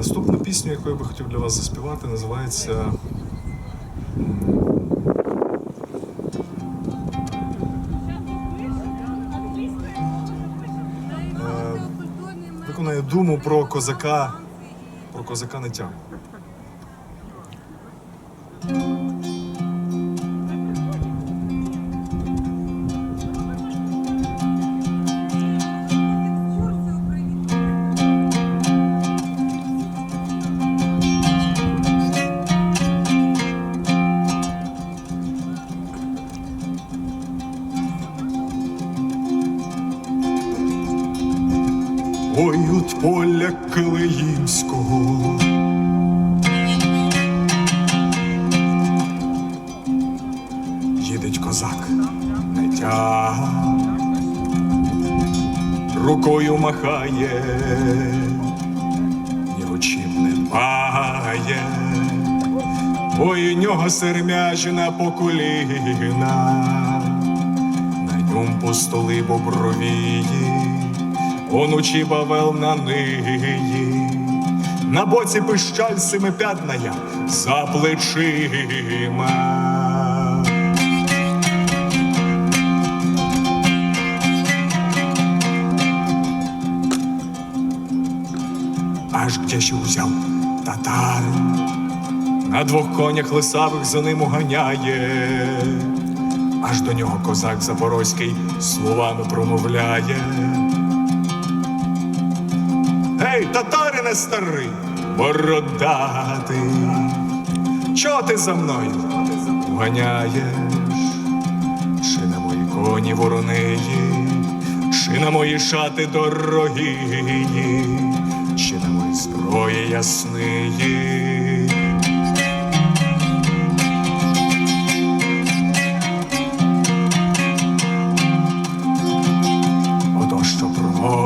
Наступна пісню, яку я би хотів для вас заспівати, називається Виконаю виконає думу про козака, про козака Нетя. Ой, поля Килиїмського. Їдеть козак, не тяг, рукою махає, ні очів не має. Ой, у нього сермяжина по коліна, на ньому по столи бобровії. Онучі бавел на ниї, на боці пищаль семип'ятная за плечима. Аж где ще узяв татарин, на двох конях лисавих за ним уганяє, аж до нього козак Запорозький словами промовляє. Гей, татарине старий, бородатий, чого ти за мною ганяєш? Чи на мої коні воронеї, чи на мої шати дорогі, чи на мої зброї ясниї?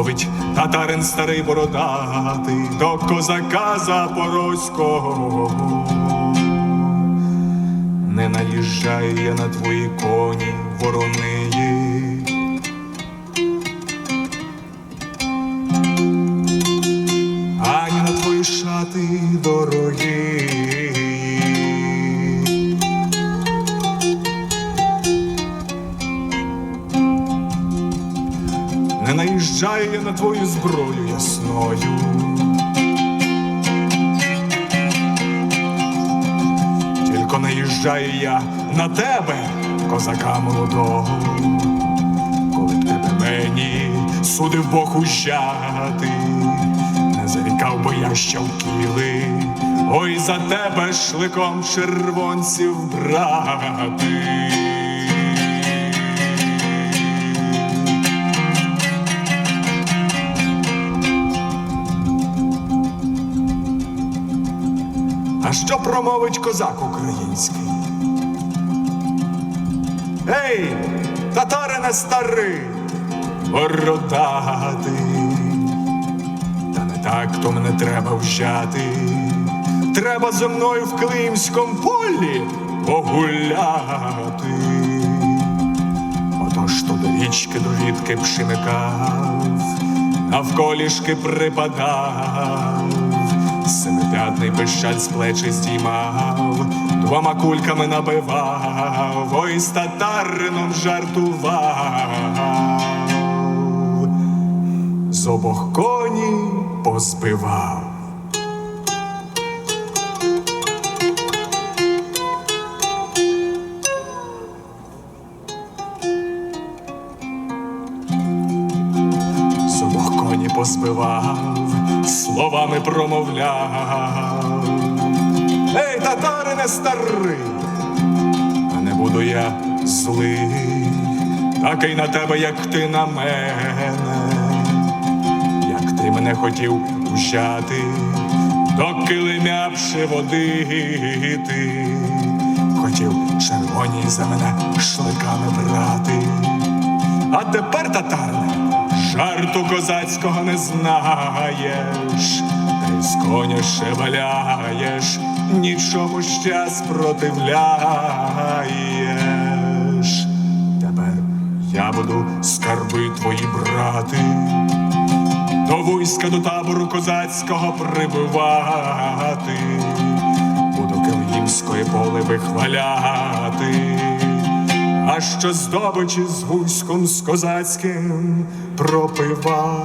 Промовить татарин старий бородатий до козака запорозького. Не наїжджаю я на твої коні ворониї. Ані на твої шати дорогі. Наїжджаю я на твою зброю ясною. Тільки наїжджаю я на тебе, козака молодого, коли тебе мені судив Бог ущати, не зарікав би я щавкіли, ой за тебе шликом червонців брати. А що промовить козак український? Ей, татарине старий, бородатий, та не так то мене треба вжати. Треба зо мною в Климському полі погуляти. Отож то до річки до вітки пшимикав, навколішки припадав. Семип'ятний пищаль з плечі здіймав, двома кульками набивав, ой з татарином жартував, з обох коні позбивав. з обох коні позбивав, словами промовляв. Ей, татарине старий, а не буду я злий, такий на тебе, як ти на мене, як ти мене хотів взяти, до килимя приводити, хотів червоні за мене шликами брати. А тепер, татарине, жарту козацького не знаєш, ти з коня шевеляєш, нічому ще спротивляєш. Тепер я буду скарби твої брати, до війська до табору козацького прибивати, буду Килимської поле вихваляти, а що здобичі з гуськом з козацьким пропивати.